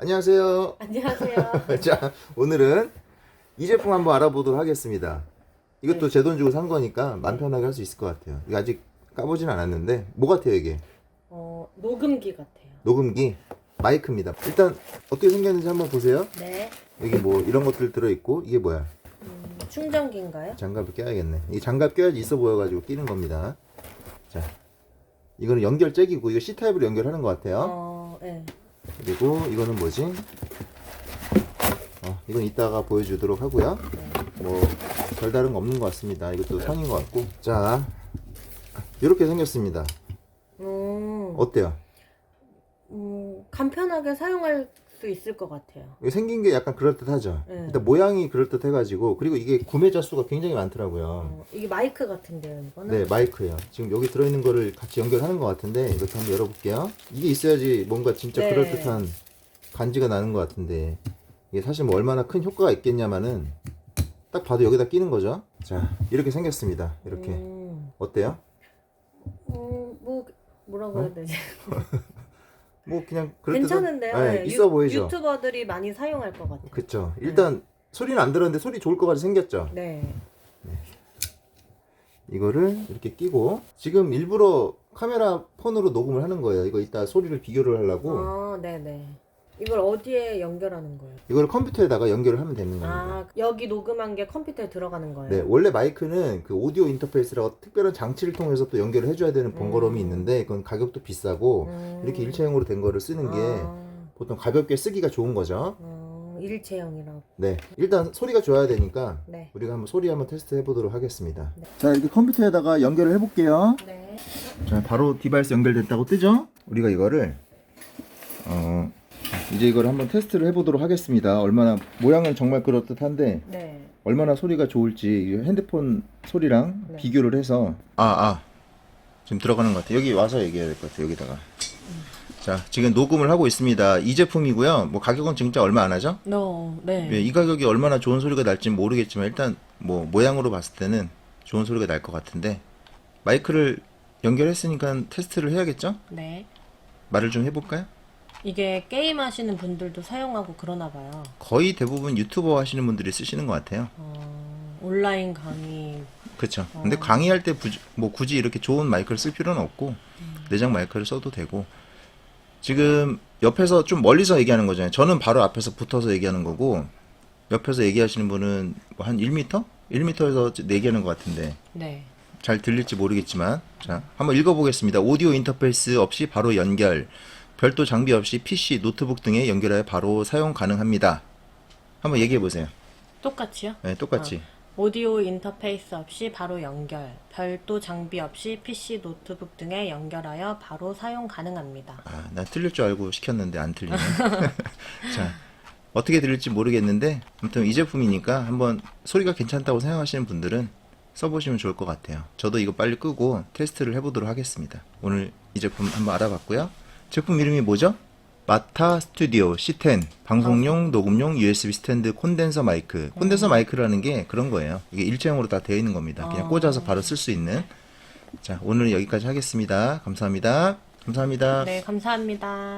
안녕하세요. 안녕하세요. 자, 오늘은 이 제품 한번 알아보도록 하겠습니다. 이것도 네. 제돈 주고 산 거니까 맘 편하게 할 수 있을 것 같아요. 이거 아직 까보진 않았는데 뭐 같아요 이게? 어, 녹음기 같아요. 녹음기, 마이크입니다. 일단 어떻게 생겼는지 한번 보세요. 네. 여기 뭐 이런 것들 들어 있고 이게 뭐야? 음, 충전기인가요? 장갑을 껴야겠네. 이 장갑 껴야지 있어 보여가지고 끼는 겁니다. 자, 이거는 연결 잭이고 이거 C 타입으로 연결하는 것 같아요. 어, 네. 그리고 이거는 뭐지? 어, 이건 이따가 보여주도록 하고요. 뭐 별다른 거 없는 것 같습니다. 이것도 선인 것 같고. 자, 이렇게 생겼습니다. 음, 어때요? 음, 간편하게 사용할 수 있을 것 같아요. 생긴 게 약간 그럴듯하죠. 네. 일단 모양이 그럴듯해가지고 그리고 이게 구매자 수가 굉장히 많더라고요. 어, 이게 마이크 같은데요, 이거는? 네, 마이크예요. 지금 여기 들어있는 거를 같이 연결하는 것 같은데 이것도 한번 열어볼게요. 이게 있어야지 뭔가 진짜 네. 그럴듯한 간지가 나는 것 같은데 이게 사실 뭐 얼마나 큰 효과가 있겠냐마는 딱 봐도 여기다 끼는 거죠. 자, 이렇게 생겼습니다. 이렇게 음, 어때요? 음, 뭐, 뭐라고 해야 되지? 뭐 그냥 괜찮은데요? 네, 네, 있어 유, 보이죠. 유튜버들이 많이 사용할 것 같아요. 그쵸. 일단 소리는 안 들었는데 소리 좋을 것 같이 생겼죠. 네. 이거를 이렇게 끼고 지금 일부러 카메라 폰으로 녹음을 하는 거예요. 이거 이따 소리를 비교를 하려고 아, 네네. 이걸 어디에 연결하는 거예요? 이걸 컴퓨터에다가 연결을 하면 되는 겁니다. 아, 여기 녹음한 게 컴퓨터에 들어가는 거예요? 네, 원래 마이크는 그 오디오 인터페이스라고 특별한 장치를 통해서 또 연결을 해줘야 되는 번거로움이 음. 있는데 그건 가격도 비싸고 음. 이렇게 일체형으로 된 거를 쓰는 게 아, 보통 가볍게 쓰기가 좋은 거죠. 어, 일체형이라고. 네, 일단 소리가 좋아야 되니까 네. 우리가 한번 소리 한번 테스트 해보도록 하겠습니다. 네. 자, 이렇게 컴퓨터에다가 연결을 해볼게요. 네. 자, 바로 디바이스 연결됐다고 뜨죠? 우리가 이거를 어 이제 이걸 한번 테스트를 해보도록 하겠습니다. 얼마나 모양은 정말 그럴듯한데 네. 얼마나 소리가 좋을지 이 핸드폰 소리랑 네. 비교를 해서 아아 지금 들어가는 것 같아요. 여기 와서 얘기해야 될 것 같아요. 여기다가 자 지금 녹음을 하고 있습니다. 이 제품이고요. 뭐 가격은 진짜 얼마 안 하죠? 너, 네. 예, 이 가격이 얼마나 좋은 소리가 날지 모르겠지만 일단 뭐 모양으로 봤을 때는 좋은 소리가 날 것 같은데 마이크를 연결했으니까 테스트를 해야겠죠? 네. 말을 좀 해볼까요? 이게 게임 하시는 분들도 사용하고 그러나 봐요. 거의 대부분 유튜버 하시는 분들이 쓰시는 것 같아요. 어, 온라인 강의. 그렇죠. 근데 강의할 때 뭐 굳이 이렇게 좋은 마이크를 쓸 필요는 없고 내장 마이크를 써도 되고 지금 옆에서 좀 멀리서 얘기하는 거잖아요. 저는 바로 앞에서 붙어서 얘기하는 거고 옆에서 얘기하시는 분은 뭐한 1m? 1m에서 얘기하는 것 같은데 네. 잘 들릴지 모르겠지만 자 한번 읽어보겠습니다. 오디오 인터페이스 없이 바로 연결, 별도 장비 없이 PC, 노트북 등에 연결하여 바로 사용 가능합니다. 한번 얘기해 보세요. 똑같이요? 네, 똑같이. 오디오 인터페이스 없이 바로 연결, 별도 장비 없이 PC, 노트북 등에 연결하여 바로 사용 가능합니다. 아, 나 틀릴 줄 알고 시켰는데 안 틀리네. 자, 어떻게 들릴지 모르겠는데, 아무튼 이 제품이니까 한번 소리가 괜찮다고 생각하시는 분들은 써보시면 좋을 것 같아요. 저도 이거 빨리 끄고 테스트를 해보도록 하겠습니다. 오늘 이 제품 한번 알아봤고요. 제품 이름이 뭐죠? 마타 스튜디오 C10 방송용 녹음용 USB 스탠드 콘덴서 마이크. 콘덴서 마이크라는 게 그런 거예요. 이게 일체형으로 다 되어 있는 겁니다. 그냥 꽂아서 바로 쓸 수 있는. 자, 오늘 여기까지 하겠습니다. 감사합니다. 감사합니다. 네, 감사합니다.